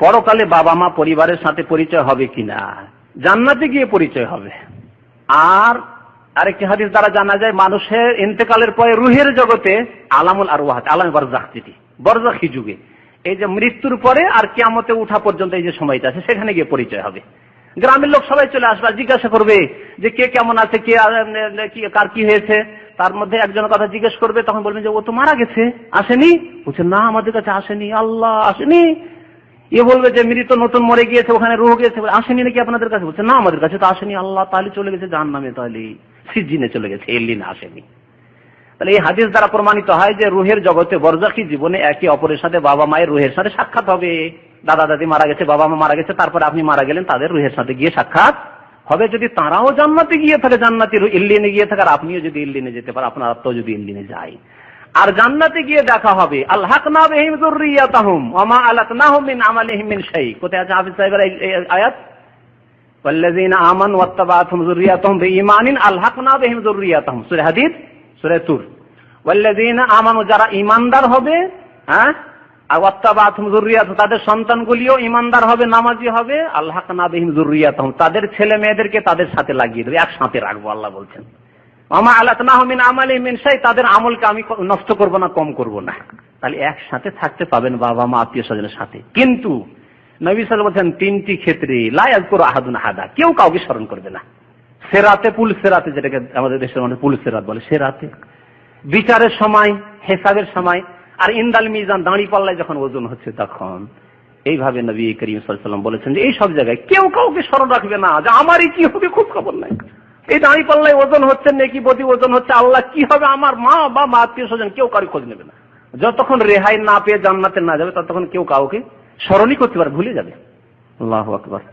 পরকালে বাবা মা পরিবারের সাথে পরিচয় হবে কিনা? জান্নাতে গিয়ে পরিচয় হবে। আর আরেকটি হাদিস দ্বারা জানা যায়, মানুষের ইন্তেকালের পরে রুহের জগতে আলামুল আর ওয়াহাত আলাম বরজাখ যেটি বরজাখি যুগে। এই যে মৃত্যুর পরে আর কেয়ামতে উঠা পর্যন্ত এই যে সময়টা আছে, সেখানে গিয়ে পরিচয় হবে। গ্রামের লোক সবাই চলে আসবে, জিজ্ঞাসা করবে যে কে কেমন আছে, কে কার কি হয়েছে? তার মধ্যে একজনের কথা জিজ্ঞেস করবে, তখন বলবেন যে ও তো মারা গেছে, আসেনি? বলছে, না, আমাদের কাছে আসেনি, আল্লাহ আসেনি। এ বলবে যে মৃত নতুন মরে গিয়েছে, ওখানে রোহ গিয়েছে, আসেনি নাকি আপনাদের কাছে? বলছে, না, আমাদের কাছে তো আসেনি, আল্লাহ তাহলে চলে গেছে জাহান নামে তাহলে সিজিনে চলে গেছে এল্লিনে আসেনি। তাহলে এই হাদিস দ্বারা প্রমাণিত হয় যে রুহের জগতে বরজাকি জীবনে একে অপরের সাথে বাবা মায়ের রুহের সাথে সাক্ষাৎ হবে। দাদা, দাদি মারা গেছে, বাবা মা মারা গেছে, তারপরে আপনি মারা গেলেন, তাদের রুহের সাথে গিয়ে সাক্ষাৎ হবে। যদি তারাও জান্নাতে গিয়ে থাকে জান্নাতি ইল্লিনে গিয়ে থাকে, আর আপনিও যদি ইল্লিনে যেতে পারেন, আপনার আত্ম যদি ইল্লিনে যায়। আর জান্নাতে গিয়ে দেখা হবে আল্লাহ না বিহিম যুররিয়াতাহুম ওয়া মা আলাকনাহুম মিন আমালিহিম মিন শাই কোথায় আছে হাফিজ সাহেবের এই এই আয়াত والذين آمنوا واتبعتهم ذريتهم بإيمان ألحقنا بهم ذريتهم সূরা হাদিদ সূরা তুর والذين آمنوا যারা ঈমানদার হবে হ্যাঁ আর ওয়াত্তাবাতুহুম যুররিয়াতুহুম তাদের সন্তানগুলিও ঈমানদার হবে নামাজি হবে আলহাকনা বিহিম যুররিয়াতুহুম তাদের ছেলে মেয়েদেরকে তাদের সাথে লাগিয়ে দেবে একসাথে রাখবো আল্লাহ বলছেন আমা আলাতনাহু মিন আমালি মিন শাই, তাদের আমলকে আমি নষ্ট করব না, কম করব না। তাহলে একসাথে থাকতে পাবেন বাবা মা, আত্মীয় স্বজনের সাথে। কিন্তু নবী সাল বলছেন তিনটি ক্ষেত্রে লায়াজ করো আহাদুন হাদা কেউ কাউকে স্মরণ করবে না। সেরাতে, পুল সেরাতে যেটাকে আমাদের দেশের মানুষ পুল সেরাত বলে, সেরাতে। বিচারের সময় হেসাবের সময়, আর ইন্দাল মিজান, দাঁড়ি পাল্লায় যখন ওজন হচ্ছে তখন। এইভাবে নবী করিম সাল্লাম বলেছেন যে এই সব জায়গায় কেউ কাউকে স্মরণ রাখবে না, যে আমারই কি হবে খুব খবর নাই। এই দাঁড়ি পাল্লাই ওজন হচ্ছে, নেকি বদি ওজন হচ্ছে, আল্লাহ কি হবে? আমার মা বা মা আত্মীয় স্বজন কেউ কারও খোঁজ নেবে না। যতক্ষণ রেহাই না পেয়ে জান্নাতে না যাবে, ততক্ষণ কেউ কাউকে স্মরণই করতে পারে, ভুলে যাবে। আল্লাহ আকবর।